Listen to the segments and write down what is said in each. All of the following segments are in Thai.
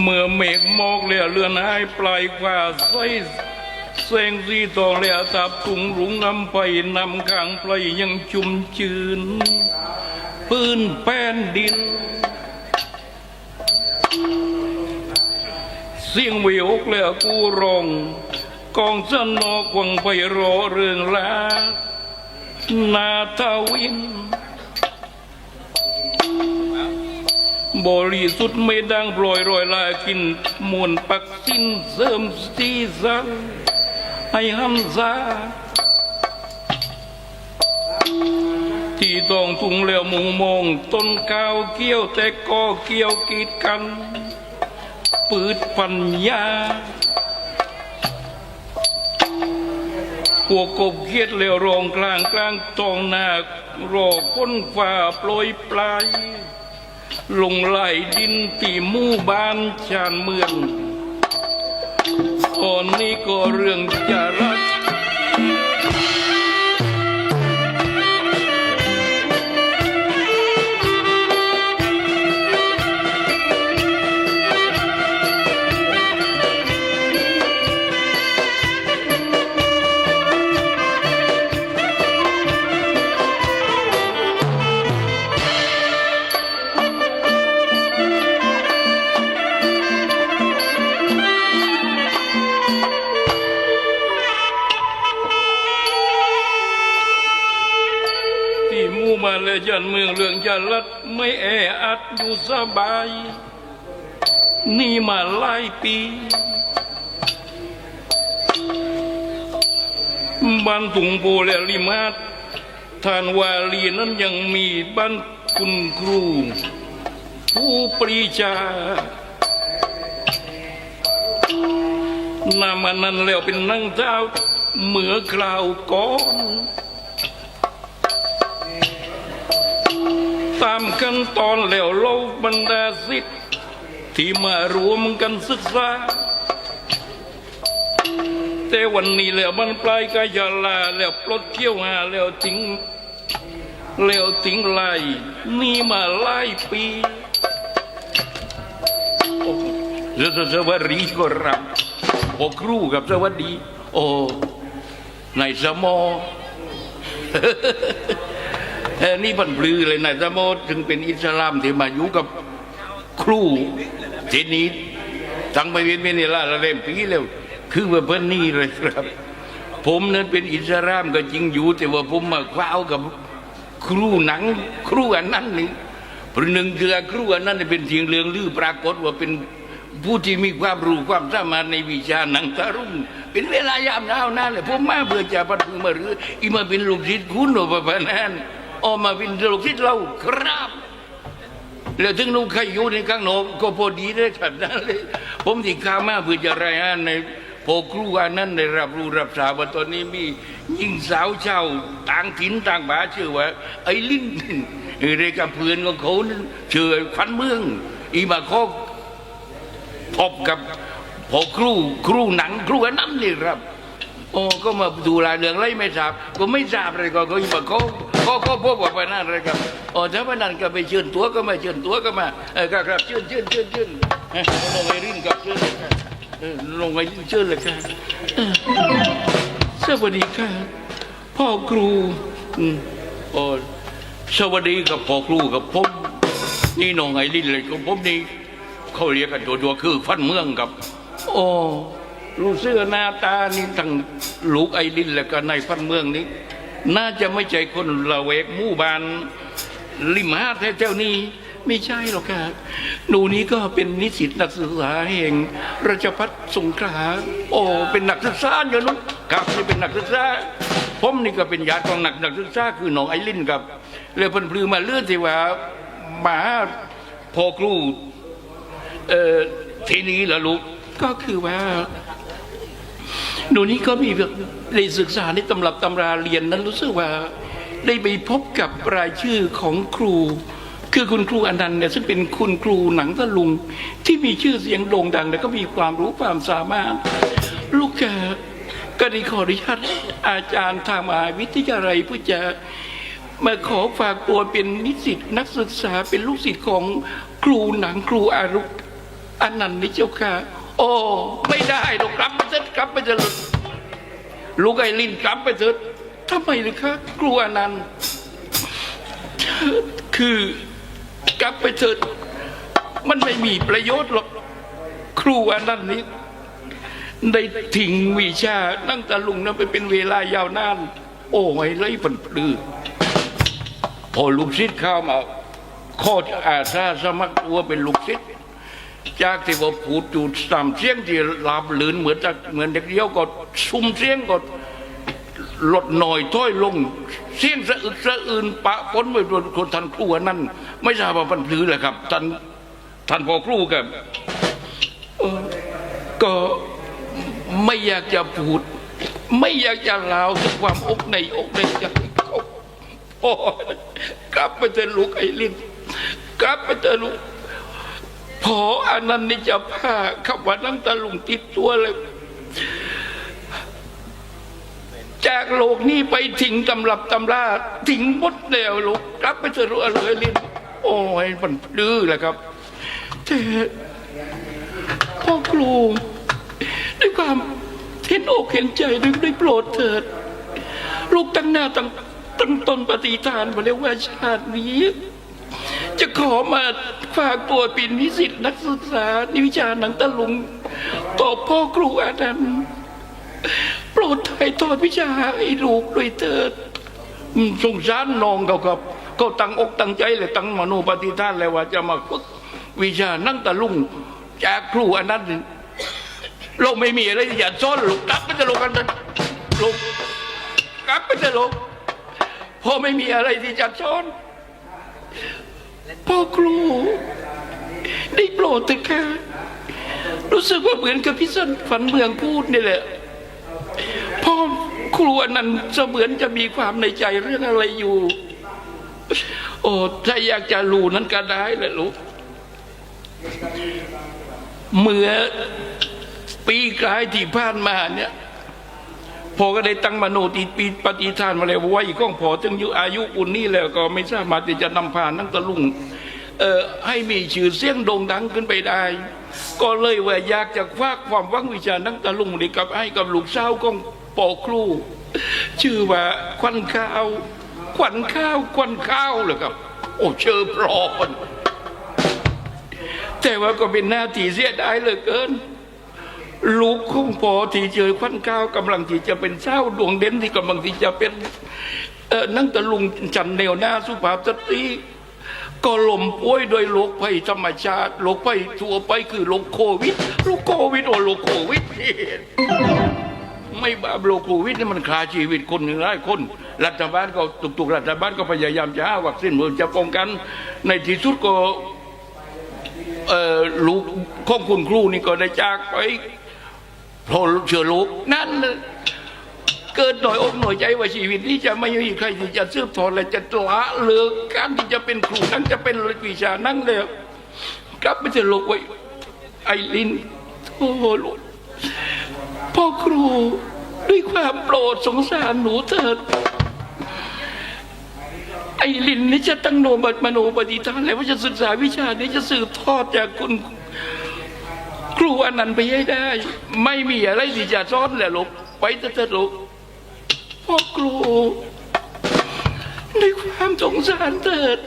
เมื่อเมฆหมอกเลียเลือนหายปลายฟ้าใสแสงสีทองเลียทับถุงรุงนำไปนำข้างปลายยังชุ่มชื้นพื้นแผ่นดิน เสียงวิวกเลียกูร้องกองสนอกวังไปรอเรื่องรักนาทวิน บริสุทธิ์ไม่ดังปล่อยรอยลากินมวลปักสิ้นเสริมสีสันให้หันซาที่ต้องทุงแล้วมุงมองต้นก้าวเกี้ยวแต่ก็เกี่ยวกีดกันปืดปัญญาพวกบเคียดเลี้ยวรองกลางกลางตองหน้ารอพ้นฝ่าโปรยปลาย ลงไหลดินตีมู่บ้านชานเมืองตอนนี้ก็เรื่องจะร บ้านและยันเมืองเรื่องจะรัดไม่แออัดอยู่สบาย นี่มาหลายปีบ้านถุงโบและลิมาตทานวาลีนั้นยังมีบ้านคุณครู ผู้ปรีชานามันนั้นแล้วเป็นนั่งเท้าเหมือคราวก่อน ตามขั้นตอนแล้วเราบรรดาสิทธิ์ที่มารวมกันศึกษา แต่วันนี้แล้วมันปลายกายาลาแล้วปลดเขี้ยวหาแล้วทิ้งแล้วทิ้งไล่นี่มาหลายปีโอ้เรื่องสวัสดีก็รับโอครูกับสวัสดี โอ้ในสมอ เออนี่บันปลือเลยนะสมอถึงเป็นอิสลามที่มาอยู่กับครูทีนี้ทั้งไปเวียนเวียนนี่ละละเล่มปีแล้ว คือว่าเพิ่นนี่เลยครับ ผมนั้นเป็นอิสลามก็จริงอยู่ แต่ว่าผมมาคว้ากับครูหนัง ครูอันนั้นนี่เพระหนึ่งคือครูอันนั้นเป็นเสียงเรืองลือปรากฏว่าเป็นผู้ที่มีความรู้ความสามารถในวิชาหนังตะรุ่งเป็นเวลายามยาวนานเลยผมมาเบื่อจะพัดพึงมาหรืออีมาเป็นลูกศิษย์คุณหรือประมาณนั้น ออกมาเป็นลูกศิษเราครับแล้วถึงนุ่งใครอยู่ในข้างนอกก็พอดีได้ขนาดนั้นเลยผมที่ข้ามาเพื่อจะรายงานในพอครูอันนั้นได้รับรู้รับทราบว่าตอนนี้มีหญิงสาวเช่าต่างถิ่นต่างบ้านชื่อว่า ไอ้ลิ้นเรียกกับเพื่อนของเขานั้นชื่อไอ้ขวัญเมือง อีมาเขาพบกับพอครูครูหนังครูอันนั้นนี่ครับโอ้ก็มาดูรายเรื่องไรไม่ทราบก็ไม่ทราบเลยก็ก็มาเขาเขาเขาพบว่าไปนั่นเลยครับโอ้ถ้าไปนั่นก็ไปเชิญตัวก็มาเชิญตัวก็มาเออครับครับเชิญเชิญเชิญเชิญเออลงไปริ้นกับเชิญเลยครับเออลงไปริ้นเชิญเลยครับเออสวัสดีครับพ่อครูอืมโอ้สวัสดีกับพ่อครูกับผมนี่น้องไอ้ลินเลยกับผมนี่เขาเรียกกันตัวตัวคือฟันเมืองกับโอ้รู้เสื้อหน้าตานี่ทั้งลูกไอดินแล้วก็ในพันเมืองนี้ น่าจะไม่ใช่คนละเวกมู่บานริมหาแถวๆนี้ไม่ใช่หรอกครับหนูนี้ก็เป็นนิสิตนักศึกษาแห่งราชพัฒสงขลาโอ้เป็นนักศึกษาอยู่นู้นครับนี่เป็นนักศึกษาผมนี่ก็เป็นญาติของนักนักศึกษาคือน้องไอรินครับเลยเพิ่นพลือมาเลื่อนที่ว่ามาหาพอครูเอ่อทีนี้ละลูกก็คือว่า หนูนี่ก็มีแบบได้ศึกษาในตำรับตำราเรียนนั้นรู้สึกว่าได้ไปพบกับรายชื่อของครู คือคุณครูอนันต์เนี่ยซึ่งเป็นคุณครูหนังตะลุง ที่มีชื่อเสียงโด่งดัง และก็มีความรู้ความสามารถ ลูกแกก็ได้ขออนุญาตอาจารย์ทางมหาวิทยาลัยเพื่อจะมาขอฝากตัวเป็นนิสิตนักศึกษาเป็นลูกศิษย์ของครูหนังครูอารุอันนั้นนี่เจ้าค่ะ อ้ไม่ได้หรอกกลับไปเถิดกลับไปเถิดลูกไอ้ลินกลับไปเถิดทำไมล่ะคะกลัวอันนั้นคือกลับไปเถิดมันไม่มีประโยชน์หรอกครูอันนั้นนี้ได้ทิ้งวิชานั่งตะลุงนั้นไปเป็นเวลายาวนาน โอ้ยเลยปันปลือพอลูกศิษย์เข้ามาขออาสาสมัครตัวเป็นลูกศิษย์ จากที่ว่าพูดจูดสามเสียงที่ลาบลื่นเหมือนจะเหมือนเด็กเดียวก็ซุ่มเสียงก็ลดหน่อยถ้อยลง เสียงสะอึกสะอื่นปะปนไปด้วยคนทันครูนนั้นไม่ทราบว่าปันผือแหละครับท่านท่านพอครูกับก็ไม่อยากจะพูด ไม่อยากจะเล่าถึงความอกในอกในใจเขาโอ้ยกลับไปเถอลูกไอ้ลินกลับไปเถอลูก พออันนั้นนี่จะพาขับว่านั่งตะลุงติดตัวเลย จากโลกนี้ไปทิ้งตำรับตำราทิ้งหมดแล้วลูกกลับไปเถอะลูกเลยลินโอ้ยมันดื้อแหละครับแต่พ่อครูด้วยความเห็นอกเห็นใจด้วยด้วยโปรดเถิด ลูกตั้งหน้าตั้งตั้งตนปฏิฐานมาแล้วว่าชาตินี้ จะขอมาฝากตัวเป็นนิสิตนักศึกษาในวิชาหนังตะลุงต่อพ่อครูอานันต์โปรดถ่ายทอดวิชาให้ลูกด้วยเถิดอืมสงสารน้องเขาครับเขาตั้งอกตั้งใจเลยตั้งมโนปฏิฐานเลยว่าจะมาฝึกวิชานั่งตะลุงจากครูอานันต์เราไม่มีอะไรที่จะสอนลูกกลับไปจะลงกันเถอะลูกกลับไปเถอะลูกพ่อไม่มีอะไรที่จะสอน พ่อครู ได้โปรดเถอะค่ะ รู้สึกว่าเหมือนกับพี่สันฝันเมืองพูดนี่แหละ พ่อครูอันนั้นเสมือนจะมีความในใจเรื่องอะไรอยู่ โอ้ถ้าอยากจะรู้นั้นก็ได้แหละลูกเมื่อปีกลายที่ผ่านมาเนี่ย อก็ได้ตั้งมโนติปีปฏิทานมาแล้วว่าอีกก้องพอถึงอายุอายุปุ่นนี้แล้วก็ไม่สามารถที่จะนำพานั่งตะลุงเอ่อให้มีชื่อเสียงโด่งดังขึ้นไปได้ ก็เลยว่าอยากจะควักความวังวิชานั่งตะลุงนี่กับให้กับลูกสาวของปอครู ชื่อว่าควันข้าวควันข้าวควันข้าวเลยครับ โอ้เชอพรอนแต่ว่าก็เป็นหน้าที่เสียดายเหลือเกิน ลูกของพอที่เจอควันก้าวกำลังที่จะเป็นเช้าดวงเด่นที่กำลังที่จะเป็นเออนั่งตะลุงจันแนวหน้าสุภาพสตรีก็ลมป่วยโดยโรคภัยธรรมชาติโรคภัยทั่วไปคือโรคโควิดโรคโควิดโอ้โรคโควิดไม่บาโรคโควิดนี่มันฆ่าชีวิตคนหนึ่งหลายคน รัฐบาลก็ตุกๆรัฐบาลก็พยายามจะหาวัคซีนเพื่อจะป้องกัน ในที่สุดก็เอ่อลูกของคุณครูนี่ก็ได้จากไป เพราะเชื้อโรคนั่นเกิดหน่อยอกหน่อยใจว่าชีวิตนี้จะไม่มีใครที่จะสืบทอดและจะละเลิกการที่จะเป็นครูนั่นจะเป็นวิชานั่งแล้วกลับไปจะลูกไว้ไอลินโอ้ลูกพ่อครูด้วยความโปรดสงสารหนูเถิดไอ้ลินนี่จะตั้งโนบัตมโนปฏิทานแล้วว่าจะศึกษาวิชานี้จะสืบทอดจากคุณ ครูอันนั้นไปให้ได้ ไม่มีอะไรที่จะซ่อนแหละลูกไปเถอะลูกพ่อครูในความสงสารเถิด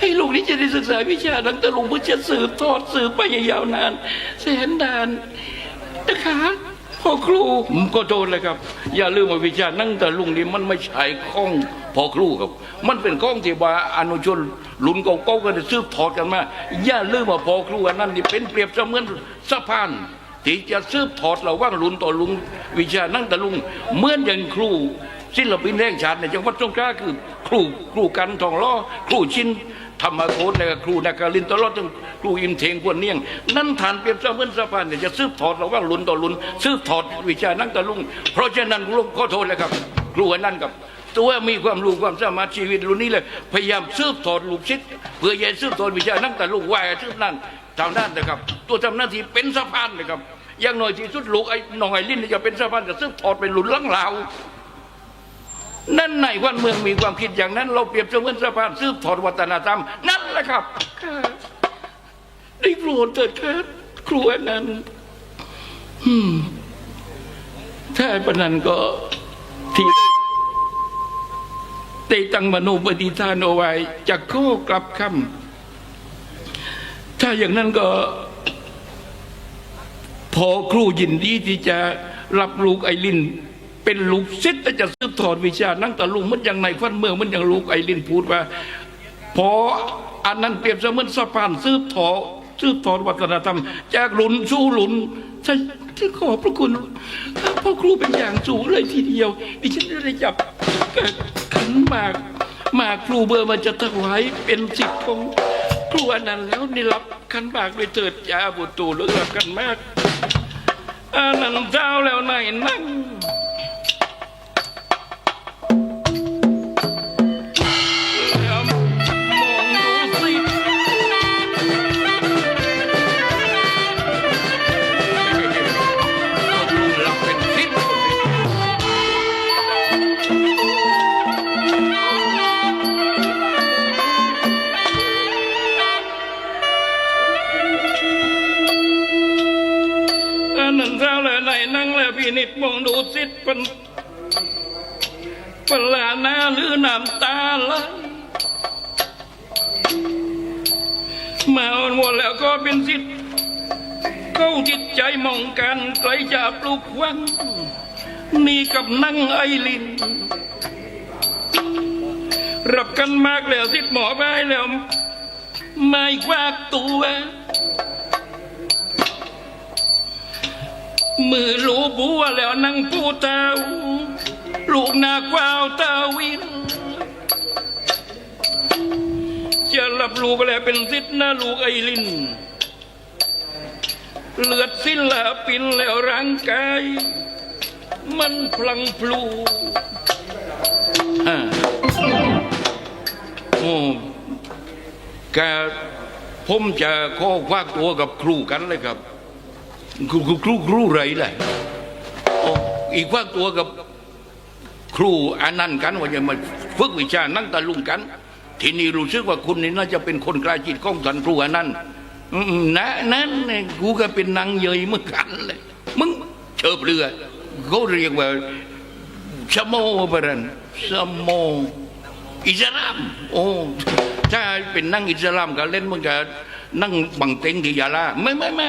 ให้ลูกนี้จะได้ศึกษาวิชาดังตะลุงเพื่อจะสืบทอดสืบไปยางยาวนานแสนนานนะคะ พ่อครูผมก็โทษเลยครับ อย่าลืมว่าวิชานั่งแต่ลุงนี่มันไม่ใช่ข้องพ่อครูครับ มันเป็นข้องที่ว่าอนุชนลุนเก่าๆก็ได้สืบทอดกันมาอย่าลืมว่าพ่อครูอันนั้นนี่เป็นเปรียบเสมือนสะพานที่จะสืบทอดระหว่างลุนต่อลุงวิชานั่งแต่ลุงเหมือนอย่างครู ศิลปินแห่งชาติในจังหวัดสงขลาคือครูครูกันทองล้อครูชินธรรมโคตและครูนักการินตลอดจนครูอิมเทงพวนเนียง นั่นฐานเปรียบเสมือนสะพานเนี่ยจะสืบทอดระหว่างลุนต่อลุนสืบทอดวิชานั่งตะลุง เพราะฉะนั้นลุงขอโทษเลยครับครูอันนั้นกับตัวมีความรู้ความสามารถชีวิตรุ่นนี้เลยพยายามสืบทอดลูกศิษย์เพื่อจะสืบทอดวิชานั่งตะลุงไหวสืบนั่นทางด้านนะครับ ตัวทำหน้าที่เป็นสะพานนะครับอย่างน้อยที่สุดลูกไอ้น้องไอ้ลิ้นจะเป็นสะพานจะสืบทอดเป็นหลุนลังลาว นั่นในวันเมืองมีความคิดอย่างนั้น เราเปรียบเสมือนสะพานสืบทอดวัฒนธรรม นั่นแหละครับค่ะได้โปรดเถิดครับคครัวนั้นอืมถ้าปะนั้นก็ที่ได้ตั้งมโนปฏิทานเอาไว้จะข้อกลับคำถ้าอย่างนั้นก็พอครูยินดีที่จะรับลูกไอริน เป็นลูกศิษย์และจะสืบทอดวิชา นั่งตะลุงมันย่างในฟันเมืองมันย่างลูกไอรินพูดว่า พออันนั้นเปรียบเสมือนสะพานสืบทอดสืบทอดวัฒนธรรม จากหลุนสู่หลุนใช่ที่ขอพระคุณพ่อครูเป็นอย่างสูงเลยทีเดียว ดิฉันได้จับขันมากมากครูเบอร์มันจะถวายเป็นสิทธิ์ของครูอันนั้นแล้วนี่รับขันมากไปเถิดยาบุตรูเลือกกันมากอันนั้นเจ้าแล้วไหนนั่ง นิดมองดูสิเป็นปลาหน้าหรือน้ำตาไหลมาหมดแล้วก็เป็นสิทธิ์เข้าจิตใจมองกันไกลจากปลุกวังนี่กับนั่งไอลิน รับกันมากแล้วสิทธิ์หมอไปแล้ว ไม่กวากตัว มือลูบัวแล้วนั่งผู้เต้าลูกนากวาวตาวินจะรับลูกแล้วเป็นสิทธิ์นะลูกไอลิน เลือดสิ้นละปินแล้วร่างกาย มันพลังพลูอ่าโอ้แกผมจะข้อควักตัวกับครูกันเลยครับ ครูครูครูรูไรเลยอีกวักตัวกับครูอันนั้นกันว่าจะมาฝึกวิชานั่งตะลุงกัน ทีนี้รู้สึกว่าคุณนี่น่าจะเป็นคนกล้าจิตของสันครูอันนั้นนะนั้นเนี่ยกูก็เป็นนางเยยเมื่อกันเลยมึงเชิบเรือเขาเรียกว่าสมโมบรันสมโมอิสลามโอ้ถ้าเป็นนั่งอิสลามก็เล่นมันก็ นั่งบังเต็งที่ยาลาไม่ไม่ไม่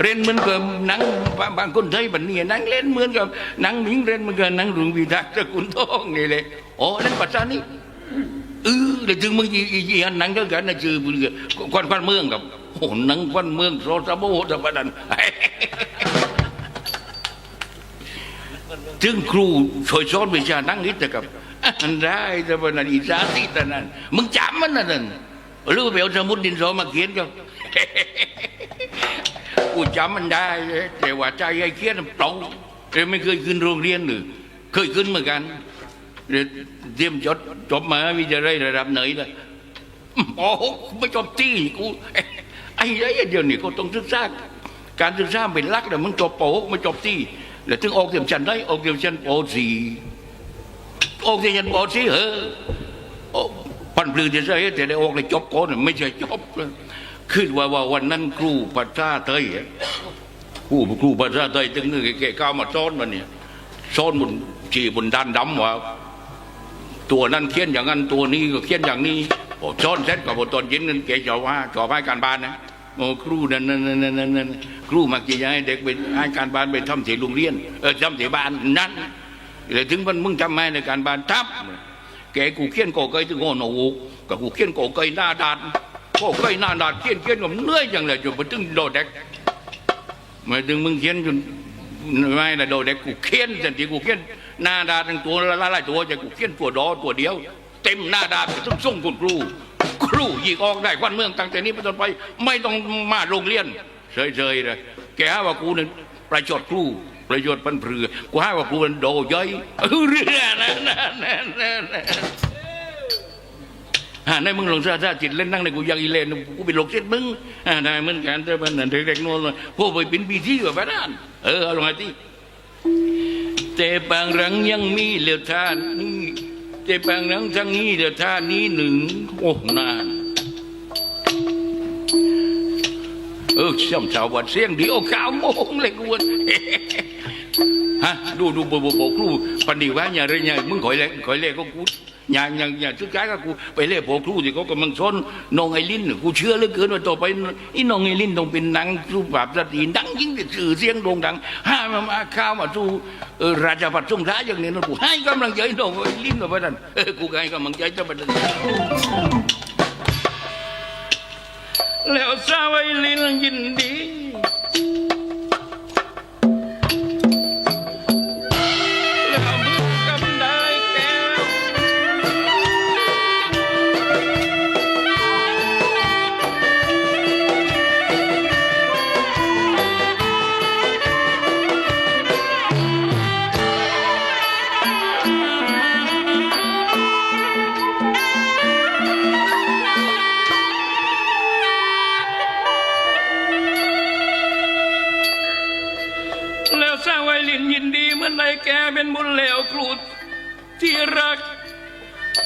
เล่นเหมือนกับหนังบางบางคนไทยบันนี้นั่งเล่นเหมือนกับหนังหมิงเล่นเหมือนกับหนังหลวงวิทักษ์สกุลทองนี่เลยโอ้เล่นภาษานี้เออเดี๋ยวถึงมึงอีอีอีอันหนังก็กันนะชื่อควันควันเมืองกับโอ้หนังควันเมืองโซซาโมตะบันถึงครูช่วยสอนวิชานั่งนิดแต่กับอันได้แต่วันนั้นอีสาติแต่นั้นมึงจำมันนะนั่น หรือไปเอาสมุดดินสอมาเขียนก็กูจำมันได้ แต่ว่าใจไอ้เขียนมันเปล่าแต่ไม่เคยขึ้นโรงเรียนหรือเคยขึ้นเหมือนกันเรียนเตรียมจดจบมาวิทยาลัยระดับไหนเลยโอ้โหไม่จบที่กูไอ้ไอ้เดียวนี้ก็ต้องศึกษาการศึกษาเป็นลักแต่มึงจบปหกไม่จบที่แล้วถึงออกเตรียมชันได้ออกเตรียมชั้นปสี่ออกเตรียมชั้นปสี่เหรอ โอ้พันปลือจะใช่แต่ได้ออกเลยจบก่อนไม่ใช่จบเลยคือว่าว่าวันนั้นครูภาษาไทยครูครูภาษาไทยตึงนึงแกก้าวมาซ้อนมันเนี่ยซ้อนบนจีบนด้านดำว่าตัวนั้นเขียนอย่างนั้นตัวนี้ก็เขียนอย่างนี้โอ้ซ้อนเสร็จกับบทตอนเย็นนั้นแกจะว่าจอบให้การบ้านนะโอ้ครูนั่นนั่นนั่นนั่นนั่นครูมักจะให้เด็กไปให้การบ้านไปทำที่โรงเรียนเออทำที่บ้านนั่นเลยถึงมันมึงทำไมในการบ้านทับ แกกูเขียนโกเกยถึงโง่หนูกับกูเขียนโกเกยหน้าดานโกเกยหน้าดานเขียนเขียนกับเหนื่อยจังเลยจนไปถึงโดดเด็กมาถึงมึงเขียนจนไม่ละโดดเด็กกูเขียนสันทีกูเขียนหน้าดานทั้งตัวละลายตัวจะกูเขียนตัวดอตัวเดียวเต็มหน้าดานไปต้องส่งคุณครู ครูยิงออกได้ควันเมืองตั้งแต่นี้เป็นไป ไม่ต้องมาโรงเรียนเฉยๆเลยแกว่ากูนี่ยประชดครู ประโยชน์ปันเปลือกูใหาว่ากูเป็นโดย่อยเรื่องนั่นนั่นนั่นนั่นฮะในมึงหลงซาซาจิตเล่นนั่งในกูยากอีเลนกูเป็นหลงเส้นมึงอ่าได้เหมือนกันแต่มันนั่นเด็กๆโน่นเลยพวกไปเป็นปีที่กับนั่นเออเอาลงมาที่แต่บางรังยังมีเหลือท่านนี้แต่บางรังทั้งนี้เหลือท่านนี้หนึ่งโอ้นาน อออช่ำชาววัดเสียงเดียวเก้าโมงเลยกูว่าฮะดูดูโบโบโบครูปันดีว่าอย่าเรยอย่ามึงคอยเล่คอยเล่ก็กูอย่าอย่าอย่าสุดท้ายก็กูไปเล่โบครูที่เขากำลังชนน้องไอรินน่ะกูเชื่อเหลือเกินว่าต่อไปอีน้องไอรินต้องเป็นนางรูปแบบสตรีดังยิ่งสื่อเสียงโด่งดังห้ามามาข้าวมาสู้เออราชบัตรสงท้ายอย่างนี้นะกูให้กำลังใจน้องไอรินว่านั้นเออกูให้กำลังใจเจ้าบัตรแล้น ยินดีแล้ว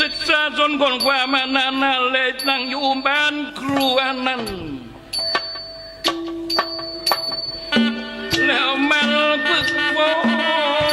ศึกษาจนคนกว่ามานานนานเลยนั่งอยู่บ้านครูอันนั้น แล้วมันฝึกว่า